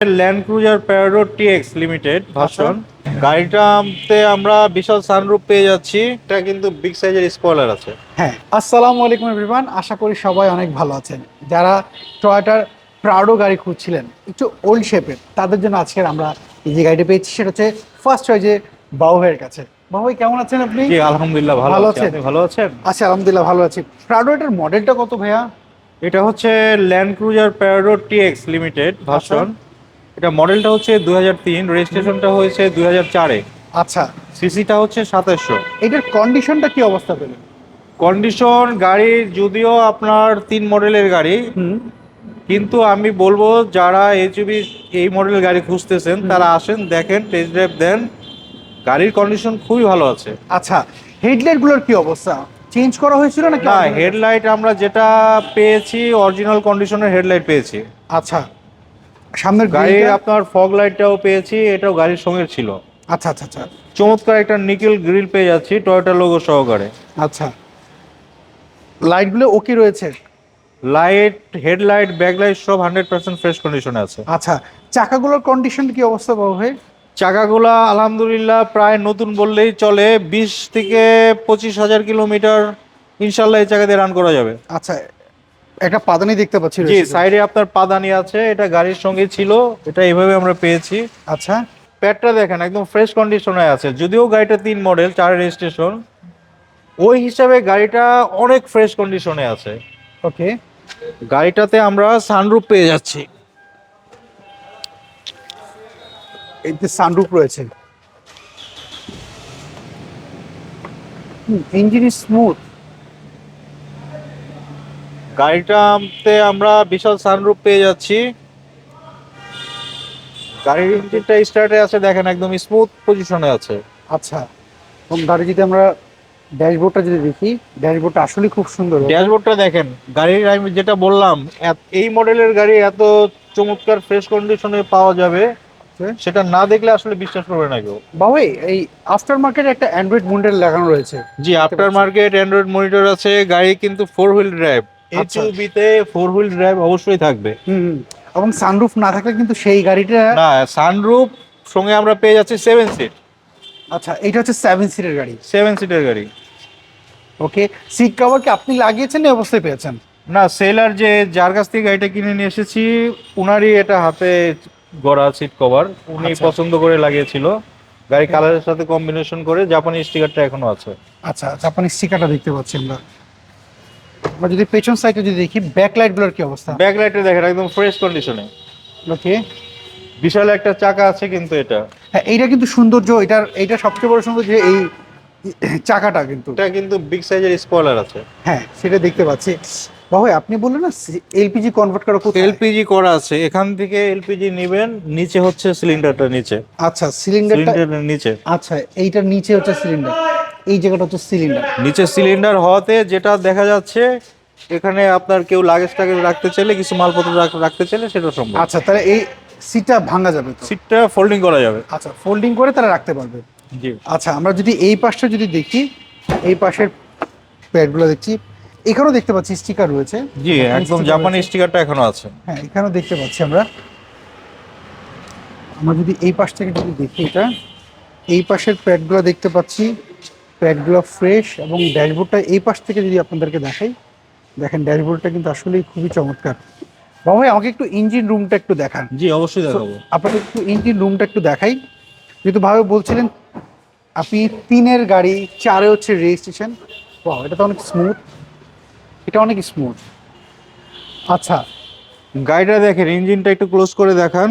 Land Cruiser Prado TX limited version গাড়িটাতে আমরা বিশাল sunroof পেয়ে যাচ্ছি। এটা কিন্তু বিগ সাইজের স্পয়লার আছে। হ্যাঁ আসসালামু আলাইকুম এভরিওয়ান আশা করি সবাই অনেক ভালো আছেন। যারা টয়োটার প্রাউডো গাড়ি খুঁজছিলেন একটু ওল্ড শেপের তাদের জন্য আজকের আমরা এই যে গাড়িটা পেয়েছি সেটা হচ্ছে ফার্স্ট চয়েসে বাউহের কাছে। বাবু কেমন আছেন আপনি? জি আলহামদুলিল্লাহ ভালো ভালো আছেন? ভালো আছেন? আচ্ছা আলহামদুলিল্লাহ ভালো আছি। প্রাউডো এটার মডেলটা কত ভাইয়া? এটা হচ্ছে Land Cruiser Prado TX limited version এটা মডেলটা হচ্ছে দুই হাজার তিন রেজিস্ট্রেশনটা হয়েছে দুই চারে। আচ্ছা। সিসিটা হচ্ছে সাতাশশো। এটার কন্ডিশনটা কি অবস্থা পেলেন কন্ডিশন গাড়ির যদিও আপনার তিন মডেলের গাড়ি কিন্তু আমি বলব যারা এইচবি এই মডেলের গাড়ি খুঁজতেছেন তারা আসেন দেখেন টেস্ট ড্রাইভ দেন। গাড়ির কন্ডিশন খুবই ভালো আছে। আচ্ছা হেডলাইটগুলোর কি অবস্থা? চেঞ্জ করা হয়েছিল না হেডলাইট আমরা যেটা পেয়েছি অরিজিনাল কন্ডিশনের হেডলাইট পেয়েছি। আচ্ছা। সামনের গাড়ি আপনার ফগ লাইটটাও পেয়েছি এটাও গাড়ির সঙ্গে ছিল। আচ্ছা আচ্ছা আচ্ছা। চমৎকার একটা নিকেল গ্রিল পেয়ে যাচ্ছি টয়োটা লোগো সহকারে। আচ্ছা। লাইটগুলো ওকে রয়েছে? লাইট হেডলাইট ব্যাকলাইট সব হান্ড্রেড পার্সেন্ট ফ্রেশ কন্ডিশনে আছে। আচ্ছা চাকাগুলোর কন্ডিশন কি অবস্থা বাবু ভাই? চাকাগুলো আলহামদুলিল্লাহ প্রায় নতুন বললেই চলে বিশ থেকে পঁচিশ হাজার কিলোমিটার ইনশাল্লাহ এই চাকা দিয়ে রান করা যাবে। আচ্ছা একটা পাদানি দেখতে পাচ্ছি জি সাইডে আপনার পাদানি আছে এটা গাড়ির সঙ্গে ছিল এটা এইভাবে আমরা পেয়েছি। আচ্ছা। প্যাডটা দেখেন একদম ফ্রেশ কন্ডিশনে আছে। যদিও গাড়িটা তিন মডেল চার রেজিস্ট্রেশন ওই হিসাবে গাড়িটা অনেক ফ্রেশ কন্ডিশনে আছে। ওকে। গাড়িটাতে আমরা সানরুফ পেয়ে যাচ্ছি। এতে সানরুফ রয়েছে। ইঞ্জিন স্মুথ গাড়িটাতে আমরা বিশাল সানরুফ পেয়ে যাচ্ছি। গাড়ির ইঞ্জিনটা স্টার্টে আছে দেখেন একদম স্মুথ পজিশনে আছে। আচ্ছা এবং গাড়ি যদি আমরা ড্যাশবোর্ডটা যদি দেখি ড্যাশবোর্ডটা আসলে খুব সুন্দর। ড্যাশবোর্ডটা দেখেন গাড়ির আমি যেটা বললাম এই মডেলের গাড়ি এত চমৎকার ফ্রেশ কন্ডিশনে পাওয়া যাবে সেটা না দেখলে আসলে বিশ্বাস করবে না কেউ। বাবু এই আফটার মার্কেট একটা অ্যান্ড্রয়েড মডেল লাগানো রয়েছে। জি আফটার মার্কেট অ্যান্ড্রয়েড মনিটর আছে গাড়ি কিন্তু ফোর হুইল ড্রাইভ আচ্ছা। এইচইউবিতে ফোর হুইল ড্রাইভ অবশ্যই থাকবে। হুম হুম। এবং সানরুফ না থাকলে কিন্তু সেই গাড়িটা না সানরুফ সঙ্গে আমরা পেয়ে যাচ্ছি সেভেন সিট আচ্ছা এটা হচ্ছে সেভেন সিটের গাড়ি। সেভেন সিটের গাড়ি। ওকে সিট কভার কি আপনি লাগিয়েছেন এই অবস্থায় পেয়েছেন? না সেলার যে যার কাছ থেকে গাড়িটা কিনে নিয়ে এসেছি উনারই এটা হাতে গড়া সিট কভার উনি আচ্ছা। পছন্দ করে লাগিয়েছিল। গাড়ি কালারের সাথে কম্বিনেশন করে জাপানি স্টিকারটা এখনও আছে। আচ্ছা জাপানি স্টিকারটা দেখতে পাচ্ছি আমরা। আমরা যদি পেছন সাইডে যদি দেখি ব্যাক লাইটগুলোর কি অবস্থা? ব্যাক লাইটে দেখেন একদম ফ্রেশ কন্ডিশনে ওকে বিশাল একটা চাকা আছে কিন্তু এটা। হ্যাঁ এইটা কিন্তু সৌন্দর্য এটার এইটা সবচেয়ে বড় সৌন্দর্য এই চাকাটা কিন্তু। এটা কিন্তু বিগ সাইজের স্পয়লার আছে। হ্যাঁ সেটা দেখতে পাচ্ছি। বাবু আপনি বললেন না এলপিজি কনভার্ট করা কোথায়? এলপিজি করা আছে। এখান থেকে এলপিজি নেবেন নিচে হচ্ছে সিলিন্ডারটা নিচে। আচ্ছা সিলিন্ডারটা নিচে। আচ্ছা এইটার নিচে হচ্ছে সিলিন্ডার এই জায়গাটা হচ্ছে সিলিন্ডার নিচে সিলিন্ডার হওয়াতে যেটা দেখা যাচ্ছে এখানে আপনার কেউ লাগেজ টাগেজ রাখতে চাইলে কিছু মালপত্র রাখতে চাইলে সেটা সম্ভব। আচ্ছা তাহলে এই সিটটা ভাঙা যাবে সিটটা ফোল্ডিং করা যাবে। আচ্ছা ফোল্ডিং করে তারা রাখতে পারবে। জি। আচ্ছা আমরা যদি এই পাশটা যদি দেখি এই পাশের প্যাডগুলো দেখছি এখানেও দেখতে পাচ্ছি স্টিকার রয়েছে। জি একদম জাপানি স্টিকারটা এখনও আছে। হ্যাঁ এখানেও দেখতে পাচ্ছি আমরা। আমরা যদি এই পাশ থেকে যদি দেখি এটা এই পাশের প্যাডগুলো দেখতে পাচ্ছি প্যাডগুলো ফ্রেশ এবং ড্যাশবোর্ডটা এই পাশ থেকে যদি আপনাদেরকে দেখাই দেখেন ড্যাশবোর্ডটা কিন্তু আসলেই খুবই চমৎকার। বাবা ভাই আমাকে একটু ইঞ্জিন রুমটা একটু দেখান। জি অবশ্যই দেখাবো। আপনাকে একটু ইঞ্জিন রুমটা একটু দেখাই। যেহেতু ভাবে বলছিলেন আপনি তিনের গাড়ি চারে হচ্ছে রেজিস্ট্রেশন বাহ এটা তো অনেক স্মুথ এটা অনেক স্মুথ আচ্ছা গাড়িটা দেখেন ইঞ্জিনটা একটু ক্লোজ করে দেখান।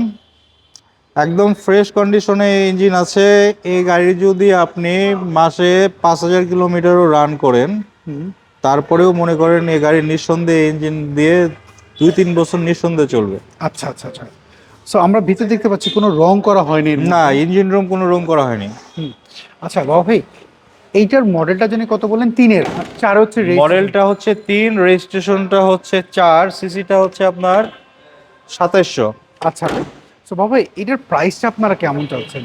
একদম ফ্রেশ কন্ডিশনে ইঞ্জিন আছে। এই গাড়ি যদি আপনি মাসে পাঁচ হাজার কিলোমিটারও রান করেন তারপরেও মনে করেন এই গাড়ির নিঃসন্দেহে ইঞ্জিন দিয়ে দুই তিন বছর নিঃসন্দেহে চলবে। আচ্ছা আচ্ছা আচ্ছা। সো আমরা ভিতরে দেখতে পাচ্ছি কোনো রং করা হয়নি না ইঞ্জিন রুম কোনো রং করা হয়নি। হুম। আচ্ছা বাবা ভাই এইটার মডেলটা জানি কত বললেন? তিনের চার হচ্ছে মডেলটা হচ্ছে তিন রেজিস্ট্রেশনটা হচ্ছে চার সিসিটা হচ্ছে আপনার সাতাইশশো। আচ্ছা সো বাবা এটার প্রাইসটা আপনারা কেমন চাচ্ছেন?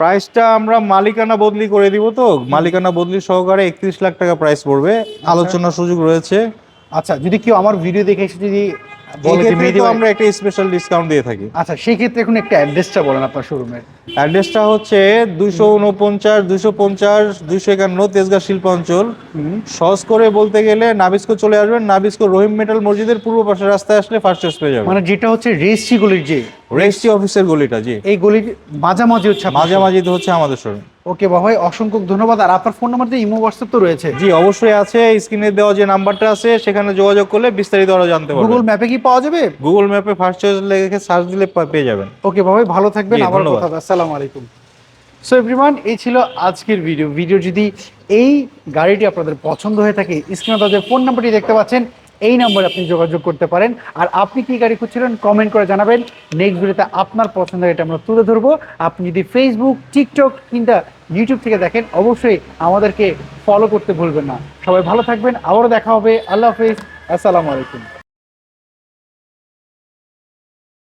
প্রাইসটা আমরা মালিকানা বদলি করে দিব তো। মালিকানা বদলি সহকারে একত্রিশ লাখ টাকা প্রাইস পড়বে। আলোচনার সুযোগ রয়েছে। আচ্ছা যদি কেউ আমার ভিডিও দেখে এসে যদি আমরা একটা স্পেশাল ডিসকাউন্ট দিয়ে থাকি। আচ্ছা সেই ক্ষেত্রে এখন একটা অ্যাড্রেসটা বলেন আপনার শোরুমের অ্যাড্রেসটা হচ্ছে দুইশো উনপঞ্চাশ দুইশো পঞ্চাশ দুইশো একান্ন তেজগাঁ শিল্পাঞ্চল সহজ করে বলতে গেলে নাবিস্কো চলে আসবেন। নাবিস্কো রহিম মেটাল মসজিদের পূর্ব পাশে রাস্তায় আসলে ফার্স্ট পেয়ে যাবেন। মানে যেটা হচ্ছে রেজিস্ট্রি গলির যে রেজিস্ট্রি অফিসের গলিটা জি। এই গলির মাঝামাঝি হচ্ছে মাঝামাঝি তো হচ্ছে আমাদের শোরুম। ওকে বাবাই অসংখ্য ধন্যবাদ। আর আপনার ফোন নাম্বার দিয়ে ইমো হোয়াটসঅ্যাপ তো রয়েছে। জি অবশ্যই আছে। স্ক্রিনে দেওয়া যে নাম্বারটা আছে সেখানে যোগাযোগ করলে বিস্তারিত আরও জানতে গুগল ম্যাপে কি পাওয়া যাবে? গুগল ম্যাপে ফার্স্ট চয়েস লেগে সার্চ দিলে পেয়ে যাবেন। ওকে বাবাই ভালো থাকবেন। আবার কথা হবে। আসসালামু আলাইকুম। সো এভরিওয়ান এই ছিল আজকের ভিডিও ভিডিও যদি এই গাড়িটি আপনাদের পছন্দ হয়ে থাকে স্ক্রিনে তাদের ফোন নাম্বারটি দেখতে পাচ্ছেন। এই নম্বরে আপনি যোগাযোগ করতে পারেন। আর আপনি কি গাড়ি খুঁজছিলেন কমেন্ট করে জানাবেন। নেক্সট ভিডিওতে আপনার পছন্দের এটা আমরা তুলে ধরবো। আপনি যদি ফেসবুক টিকটক কিংবা ইউটিউব থেকে দেখেন, অবশ্যই আমাদেরকে ফলো করতে ভুলবেন না। সবাই ভালো থাকবেন। আবারও দেখা হবে। আল্লাহ হাফিজ। আসসালামু আলাইকুম।